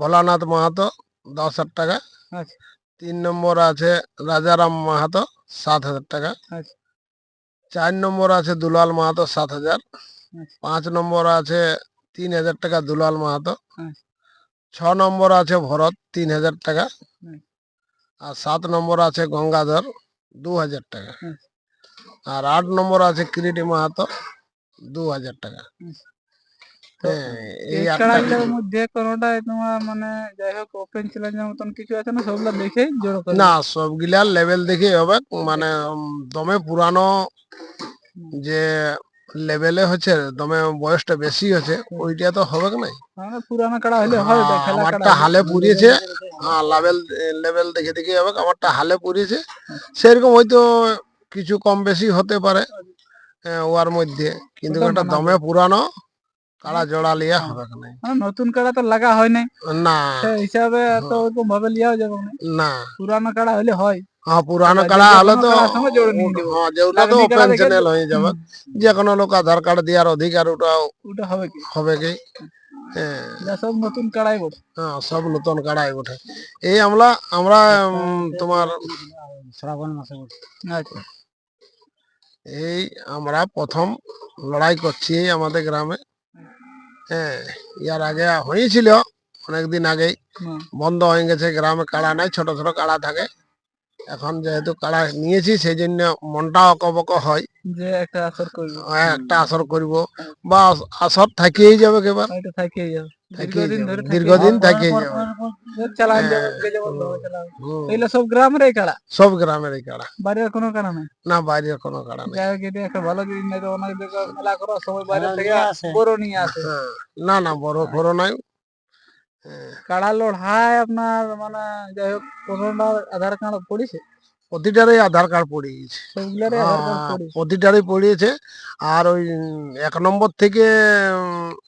ভোলানাথ মাহাতো দশ হাজার টাকা। আচ্ছা। তিন নম্বর আছে রাজারাম মাহাতো সাত হাজার টাকা। আচ্ছা। চার নম্বর আছে দুলাল মাহাতো সাত হাজার। আচ্ছা। পাঁচ নম্বর আছে তিন হাজার টাকা দুলাল মাহাতো। ছ নম্বর আছে ভরত তিন হাজার টাকা। আর সাত নম্বর আছে গঙ্গাধর দু হাজার টাকা। আর আট নম্বর আছে কিরিটি মাহাতো দু হাজার টাকা। এই এই আটটা মধ্যে কোনোটাই তোমার মানে যাই হোক ওপেন চ্যালেঞ্জের মতন কিছু আছে না? সবগুলো দেখেই জোড়ো করে? না সবগুলার লেভেল দেখে হবে। মানে দমে পুরানো যে লেভেলে হচ্ছে দমে বয়সটা বেশি হচ্ছে ওইটা তো হবে নাই? পুরানো কাড়া হলে হয় হ্যাঁ, আমারটা হালে পুড়িয়েছে। হ্যাঁ লেভেল লেভেল দেখে দেখে হবে আমারটা হালে পুড়িয়েছে। সেরকম হয়তো কিছু কম বেশি হতে পারে হ্যাঁ, ওয়ার মধ্যে। কিন্তু মানা দমে পুরানো কাড়া জোড়া লিয়া হবে মানে নতুন কাড়া তো লাগা হয় নাই। না। সেই হিসাবে তো ওরকম ভাবে লিয়াও যাবে না। পুরানো কাড়া হলে হয়। হ্যাঁ পুরানো আচ্ছা, কাড়া হলে তো। হ্যাঁ যেটা তো ওপেন চ্যানেল হয়ে যাবে। যে কোনো লোক আধার কার্ড দেওয়ার অধিকার ওটাও ওটা হবে কি? হবে কি? হ্যাঁ। সব নতুন কাড়াই বটে। হ্যাঁ সব নতুন কাড়াই ওঠে এই আমরা আমরা তোমার শ্রাবণ মাসে আচ্ছা। এই আমরা প্রথম লড়াই করছি আমাদের গ্রামে। হ্যাঁ ইয়ার আগে হয়েছিল অনেকদিন আগেই। বন্ধ হয়ে গেছে গ্রামে কাড়া নাই ছোট ছোট কাড়া থাকে। এখন যেহেতু কাড়া নিয়েছি সেই জন্য মনটা অকবক হয়। যে একটা আসর করব। হ্যাঁ, একটা আসর করব। বা আসর থাকিয়েই যাবে কেবার। ওইটা থাকিয়ে যাবে। দীর্ঘদিন যাবে। হ্যাঁ, সব গ্রামেরই কাড়া। সব গ্রামের এই কাড়া। বাইরের কোনো কাড়া নাই। না বাইরের কোনো কাড়া নেই। যাই হোক একটা ভালো জিনিস নাই অনেক মেলা বাইরে থেকে বড় নিয়ে আসে। হ্যাঁ, না না বড় বড় নাই। হ্যাঁ, কাড়া লড়াই আপনার মানে যাই হোক কোনোটা আধার কার্ড পড়েছে। প্রতিটারই আধার কার্ড সবগুলারই আধার কার্ড হ্যাঁ, পড়েছে প্রতিটারই পড়িয়েছে। আর ওই এক নম্বর থেকে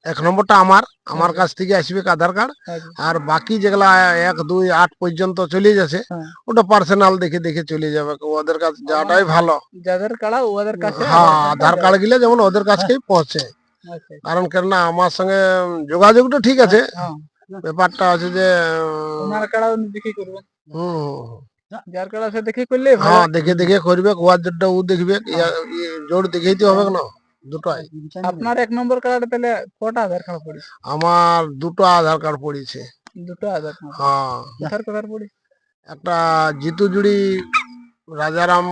এক নম্বরটা আমার আমার কাছ থেকে আসবে আধার কার্ড। আচ্ছা, আর বাকি যেগুলা এক দুই আট পর্যন্ত চলে যাচ্ছে হ্যাঁ। ওটা পার্সোনাল দেখে দেখে চলে যাবে। ওদের কাছে যাওয়াটাই ভালো। যাদের কাড়া ওদের কাছে হ্যাঁ আধার কার্ড গিলে যেমন ওদের কাছেই পৌঁছে আচ্ছা, কারণ কেননা আমার সঙ্গে যোগাযোগটা ঠিক আছে। হ্যাঁ ব্যাপারটা আছে যে হুম। যার সে দেখে করলে হ্যাঁ দেখে দেখে করবে ওয়ার জোরটা ও দেখবে। জোর দেখেই তো হবে না দুটাই। আপনার এক নম্বর কার্ডে তাহলে কটা আধার কার্ড পড়েছে? আমার দুটো আধার কার্ড পড়েছে। দুটো আধার কার্ড? হ্যাঁ। কোথার পড়ে? একটা জিতু জুড়ি রাজারাম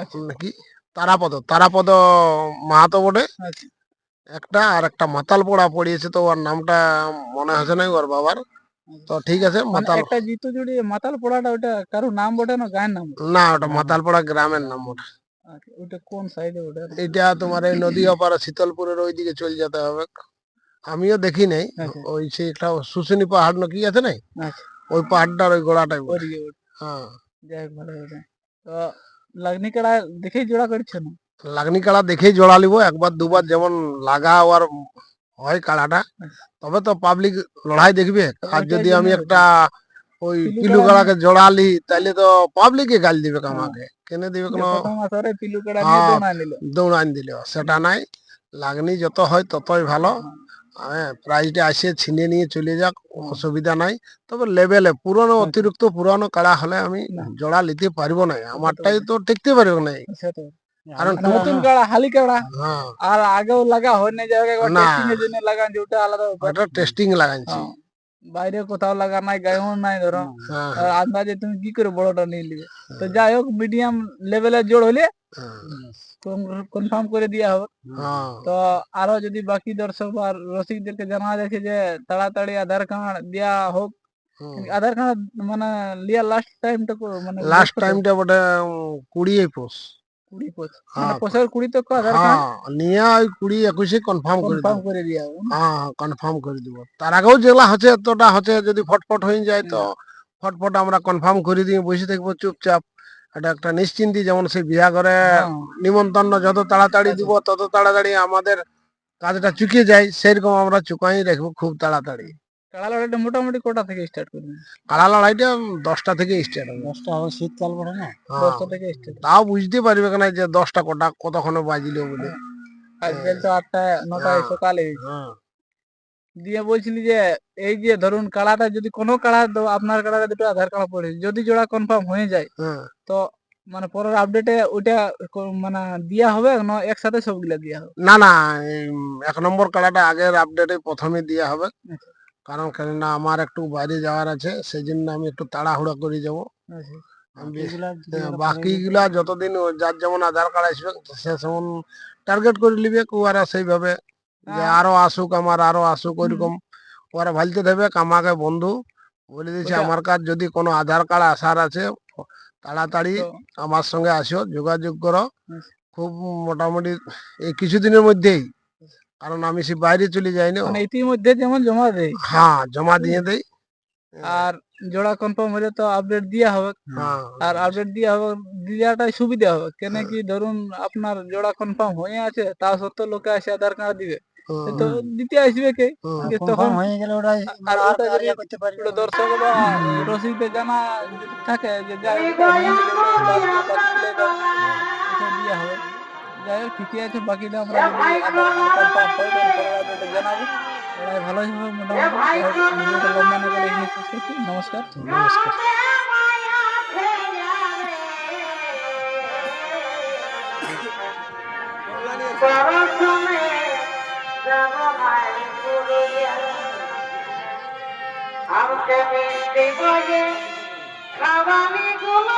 আচ্ছা। নাকি তারাপদ তারাপদ মাহাতো বটে। আচ্ছা। একটা আর একটা মাতাল পোড়া পড়িয়েছে তো ওর নামটা মনে হচ্ছে না ওর বাবার। তো ঠিক আছে মানে মাতাল একটা জিতু জুড়ি মাতাল পোড়াটা ওটা কারও নাম বটে না গায়ের নাম না ওটা মাতাল পোড়া গ্রামের নাম ওটা। আচ্ছা, ওটা কোন সাইডে ওটা? এটা তোমার এই নদী অপারে শীতলপুরের ওই দিকে চলে যেতে হবে। আমিও দেখি নাই আচ্ছা। ওই সে একটা শুশুনি পাহাড় না কি আছে নাই? আচ্ছা। ওই পাহাড়টার ওই গোড়াটাই ওটা। হ্যাঁ। যাই হোক ভালো হবে। তো লাগনি কাড়া দেখেই জোড়া করছে না? লাগনি কাড়া দেখেই জোড়া লিব একবার দুবার যেমন লাগা আর হয় কাড়াটা। তবে তো পাবলিক লড়াই দেখবে। আর যদি আমি একটা ওই পিলু পিলু কাড়া কাড়াকে জোড়ালি তাহলে তো পাবলিকে গাল দিবে আমাকে কেন দিবে কোনো হ্যাঁ। দৌড়ান দিলে। সেটা নাই। লাগনি যত হয় ততই ভালো। হ্যাঁ প্রাইজটা আসে ছিনে নিয়ে চলে যাক অসুবিধা নাই। তবে লেভেলে পুরনো অতিরিক্ত পুরানো কাড়া হলে আমি। জোড়া নিতে পারব না আমারটাই তো টিকতে পারব না সেটা কারণ নতুন কাড়া হালি কাড়া। হ্যাঁ। আর আগেও লাগা হয় না। যাবে টেস্টিং এর জন্য লাগান যে ওটা আলাদা ওটা টেস্টিং লাগাইছি। হ্যাঁ। বাইরে কোথাও লাগা নাই গায়েও নাই ধরো। হ্যাঁ আর আন্দাজে তুমি কি করে বড়টা নিয়ে নিবে? তো যাই হোক মিডিয়াম লেভেলের জোর হলে কনফার্ম করে দেওয়া হবে। হ্যাঁ। তো আরও যদি বাকি দর্শক আর রসিকদেরকে জানা যাচ্ছে যে তাড়াতাড়ি আধার কার্ড দেওয়া হোক আধার কার্ড মানে লিয়া লাস্ট টাইমটা মানে লাস্ট টাইমটা বটে কুড়ি পোষ কুড়ি হ্যাঁ। পোষের কুড়ি তো হ্যাঁ নিয়ে ওই কুড়ি একুশে কনফার্ম করে কনফার্ম করে দেওয়া হ্যাঁ কনফার্ম করে দিব। তার আগেও যেগুলা হচ্ছে এতটা হচ্ছে যদি ফটফট হয়ে যায় তো ফটফট আমরা কনফার্ম করে দিয়ে বসে থাকব চুপচাপ। এটা একটা নিশ্চিন্তি যেমন সেই বিয়া করে হ্যাঁ। নিমন্ত্রণ যত তাড়াতাড়ি দিব তত তাড়াতাড়ি আমাদের কাজটা চুকিয়ে যায় সেরকম আমরা চুকাই রাখব খুব তাড়াতাড়ি। কাড়া লড়াইটা মোটামুটি কোটা থেকে স্টার্ট করবেন কাড়া লড়াইটা দশটা থেকে স্টার্ট হবে। দশটা হবে শীতকাল পড়ে না? হ্যাঁ। দশটা থেকে স্টার্ট তাও বুঝতে পারবে যে দশটা কটা কতক্ষণে বাজিল বলে। আজকাল তো আটটা নটায় হ্যাঁ। সকালে। হ্যাঁ। দিয়ে বলছিলি যে এই যে ধরুন কাড়াটা যদি কোনো কাড়া আপনার কাড়াটা দুটো আধার কার্ড পড়ে যদি জোড়া কনফার্ম হয়ে যায় হ্যাঁ। তো মানে পরের আপডেটে ওইটা মানে দিয়া হবে না একসাথে সবগুলা দিয়া হবে? না না এক নম্বর কাড়াটা আগের আপডেটে প্রথমে দেওয়া হবে। আচ্ছা। কারণ কেননা আমার একটু বাইরে যাওয়ার আছে সেই জন্য আমি একটু তাড়াহুড়া করে যাব। আচ্ছা। হ্যাঁ, বাকিগুলা যতদিন যার যেমন আধার কার্ড আসবে সে সেমন টার্গেট করে নিবে ওরা সেইভাবে যে। আরও আসুক আমার আরও আসুক ওইরকম। ওরা ভালতে দেবে আমাকে বন্ধু। বলে দিয়েছে আমার কাছে যদি কোনো আধার কার্ড আসার আছে তাড়াতাড়ি আমার সঙ্গে আসো যোগাযোগ করো। খুব মোটামুটি এই কিছুদিনের মধ্যেই কারণ আমি সে বাইরে চলে যাইনি মানে ইতিমধ্যে যেমন জমা দেয়। হ্যাঁ জমা দিয়ে দেই। আর জোড়া কনফার্ম হলে তো আপডেট দিয়া হবে। হ্যাঁ। আর আপডেট দিয়া হবে দেওয়াটাই সুবিধা হবে। কেন কি ধরুন আপনার জোড়া কনফার্ম হয়ে আছে তা সত্ত্বেও লোকে আসে আধার কার্ড দিবে। তো দিতে আসবে কে? তখন হয়ে গেলে ওটাই আর ওটা যদি দর্শক বা রসিকতে জানা থাকে যে যাই হোক ঠিকই আছে বাকিটা আমরা জানাব। ভালোই হবে মোটামুটি। নমস্কার নমস্কার। আমাকে মিষ্টি বলে খাওয়ানি গুলো।